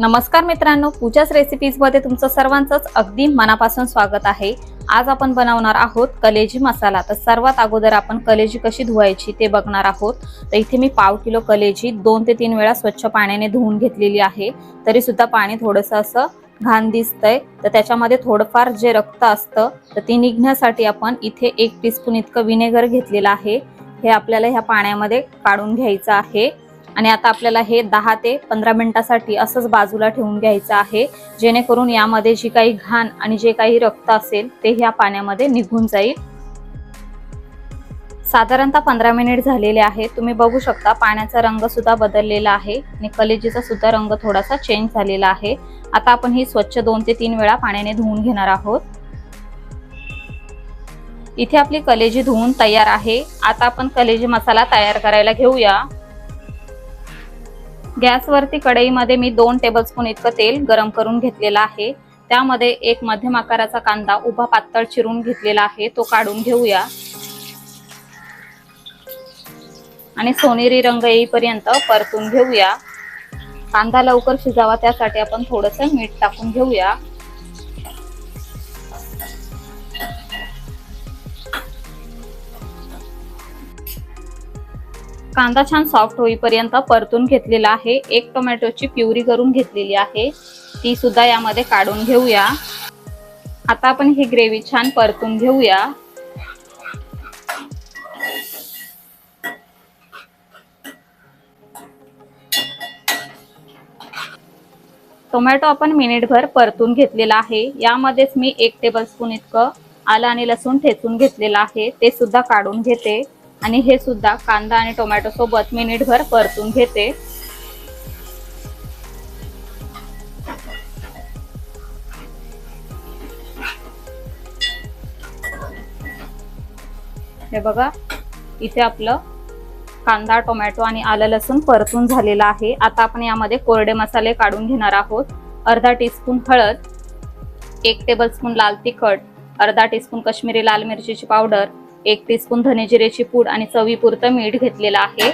नमस्कार मित्रांनो पूजाच रेसिपीजमध्ये तुमचं सर्वांचंच अगदी मनापासून स्वागत आहे. आज आपण बनवणार आहोत कलेजी मसाला. तर सर्वात अगोदर आपण कलेजी कशी धुवायची ते बघणार आहोत. तर इथे मी पाव किलो कलेजी दोन ते तीन वेळा स्वच्छ पाण्याने धुवून घेतलेली आहे. तरीसुद्धा पाणी थोडंसं असं घाण दिसतंय. तर त्याच्यामध्ये थोडंफार जे रक्त असतं तर ती निघण्यासाठी आपण इथे एक टीस्पून इतकं विनेगर घेतलेलं आहे. हे आपल्याला ह्या पाण्यामध्ये काढून घ्यायचं आहे. आणि आता आपल्याला हे दहा ते पंधरा मिनिटासाठी असंच बाजूला ठेवून घ्यायचं आहे. जेणेकरून यामध्ये जी काही घाण आणि जे काही रक्त असेल ते ह्या पाण्यामध्ये निघून जाईल. साधारणतः पंधरा मिनिट झालेले आहे. तुम्ही बघू शकता पाण्याचा रंग सुद्धा बदललेला आहे. आणि कलेजीचा सुद्धा रंग थोडासा चेंज झालेला आहे. आता आपण ही स्वच्छ दोन ते तीन वेळा पाण्याने धुवून घेणार आहोत. इथे आपली कलेजी धुवून तयार आहे. आता आपण कलेजी मसाला तयार करायला घेऊया. गॅसवरती कढईमध्ये मी दोन टेबलस्पून इतकं तेल गरम करून घेतलेलं आहे. त्यामध्ये एक मध्यम आकाराचा कांदा उभा पातळ चिरून घेतलेला आहे तो काढून घेऊया. आणि सोनेरी रंग येईपर्यंत परतून घेऊया. कांदा लवकर शिजावा त्यासाठी आपण थोडंसं मीठ टाकून घेऊया. कांदा छान सॉफ्ट होईपर्यंत परतून घेतलेला आहे. एक टोमॅटोची प्युरी करून घेतलेली आहे. ती सुद्धा यामध्ये काढून घेऊया. आता आपण ही ग्रेव्ही छान परतून घेऊया. टोमॅटो आपण मिनिटभर परतून घेतलेला आहे. यामध्येच मी एक टेबलस्पून इतकं आलं आणि लसूण ठेचून घेतलेलं आहे. ते सुद्धा काढून घेते. आणि हे सुद्धा कांदा आणि टोमॅटो सोबत मिनिटभर परतून घेते. हे बघा इथे आपलं कांदा टोमॅटो आणि आलं लसूण परतून झालेलं आहे. आता आपण यामध्ये कोरडे मसाले काढून घेणार आहोत. अर्धा टीस्पून हळद एक टेबलस्पून लाल तिखट अर्धा टीस्पून कश्मीरी लाल मिरचीची पावडर एक टीस्पून धने जिरेची पूड आणि चवीपुरतं मीठ घेतलेलं आहे.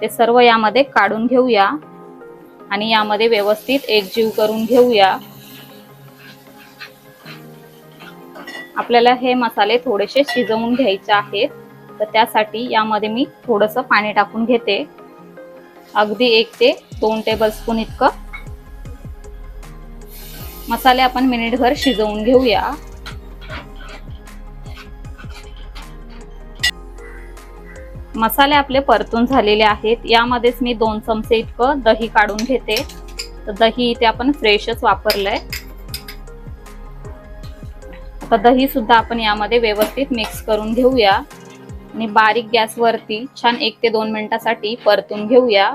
ते सर्व यामध्ये काढून घेऊया. आणि यामध्ये व्यवस्थित एकजीव करून घेऊया. आपल्याला हे मसाले थोडेसे शिजवून घ्यायचे आहेत. तर त्यासाठी यामध्ये मी थोडंसं पाणी टाकून घेते. अगदी एक ते दोन टेबल स्पून इतकं. मसाले आपण मिनिटभर शिजवून घेऊया. मसाले आपले परतून झालेले आहेत. यामध्येच मी दोन चमचे इतकं दही काढून घेते. तर दही इथे आपण फ्रेशच वापरलंय. आता दही सुद्धा आपण यामध्ये व्यवस्थित मिक्स करून घेऊया. आणि बारीक गॅसवरती छान एक ते दोन मिनिटासाठी परतून घेऊया.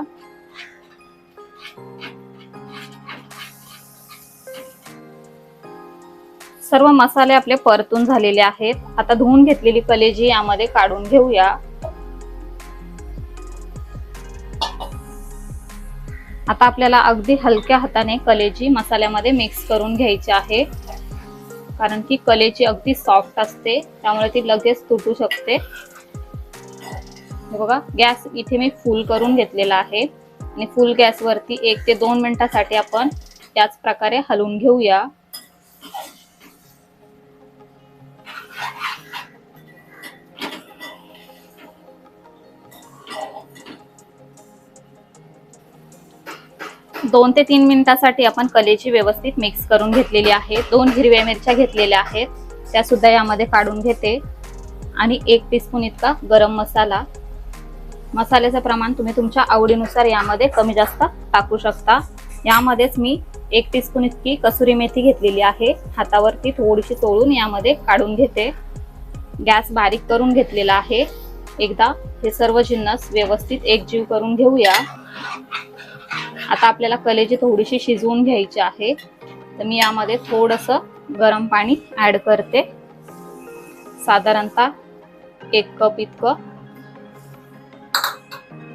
सर्व मसाले आपले परतून झालेले आहेत. आता धुवून घेतलेली कलेजी यामध्ये काढून घेऊया. आता आपल्याला अगदी हलक्या हाताने कलेजी मसाल्यामध्ये मिक्स करून घ्यायची आहे. कारण की कलेची अगदी सॉफ्ट असते त्यामुळे ती लगेच तुटू शकते. बघा गॅस इथे मी फुल करून घेतलेला आहे. आणि फुल गॅसवरती एक ते दोन मिनिटासाठी आपण त्याच प्रकारे हलवून घेऊया. दोन ते तीन मिनिटासाठी आपण कलेची व्यवस्थित मिक्स करून घेतलेली आहे. दोन हिरव्या मिरच्या घेतलेल्या आहेत. त्या सुद्धा यामध्ये काढून घेते. आणि एक टीस्पून इतका गरम मसाला. मसाल्याचं प्रमाण तुम्ही तुमच्या आवडीनुसार यामध्ये कमी जास्त टाकू शकता. यामध्येच मी एक टीस्पून इतकी कसुरी मेथी घेतलेली आहे. हातावरती थोडीशी तोळून यामध्ये काढून घेते. गॅस बारीक करून घेतलेला आहे. एकदा हे सर्व जिन्नस व्यवस्थित एकजीव करून घेऊया. आता आपल्याला कलेजी थोडीशी शिजवून घ्यायची आहे. तर मी यामध्ये थोडंसं गरम पाणी ऍड करते. साधारणतः एक कप इतकं.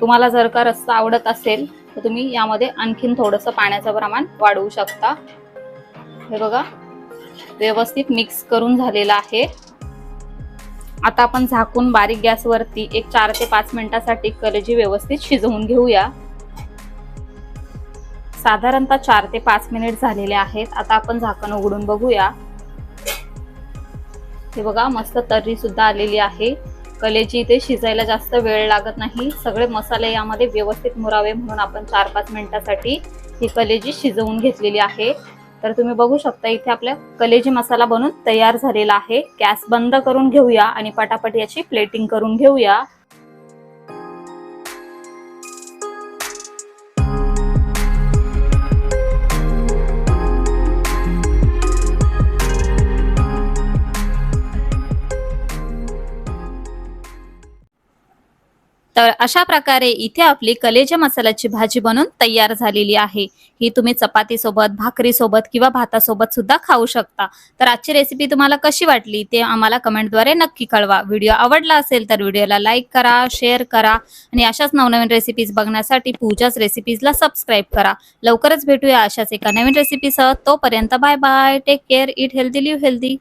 तुम्हाला जर का रस्सा आवडत असेल तर तुम्ही यामध्ये आणखीन थोडंसं पाण्याचं प्रमाण वाढवू शकता. हे बघा व्यवस्थित मिक्स करून झालेलं आहे. आता आपण झाकून बारीक गॅसवरती एक चार ते पाच मिनिटासाठी कलेजी व्यवस्थित शिजवून घेऊया. साधारणतः चार ते पाच मिनिट झालेले आहेत. आता आपण झाकण उघडून बघूया. हे बघा मस्त तर्री सुद्धा आलेली आहे. कलेची इथे शिजायला जास्त वेळ लागत नाही. सगळे मसाले यामध्ये व्यवस्थित मुरावे म्हणून आपण चार पाच मिनिटासाठी ही कलेजी शिजवून घेतलेली आहे. तर तुम्ही बघू शकता इथे आपल्या कलेजी मसाला बनून तयार झालेला आहे. गॅस बंद करून घेऊया आणि पटापट याची प्लेटिंग करून घेऊया. तर अशा प्रकारे इथे आपली कलेच्या मसाल्याची भाजी बनून तयार झालेली आहे. ही तुम्ही चपाती सोबत भाकरी सोबत किंवा भातासोबत सुद्धा खाऊ शकता. तर आजची रेसिपी तुम्हाला कशी वाटली ते आम्हाला कमेंटद्वारे नक्की कळवा. व्हिडिओ आवडला असेल तर व्हिडिओला लाईक करा शेअर करा आणि अशाच नवनवीन रेसिपीज बघण्यासाठी पूजाच रेसिपीजला सबस्क्राईब करा. लवकरच भेटूया अशाच एका नवीन रेसिपीसह तोपर्यंत bye bye take care eat healthy live healthy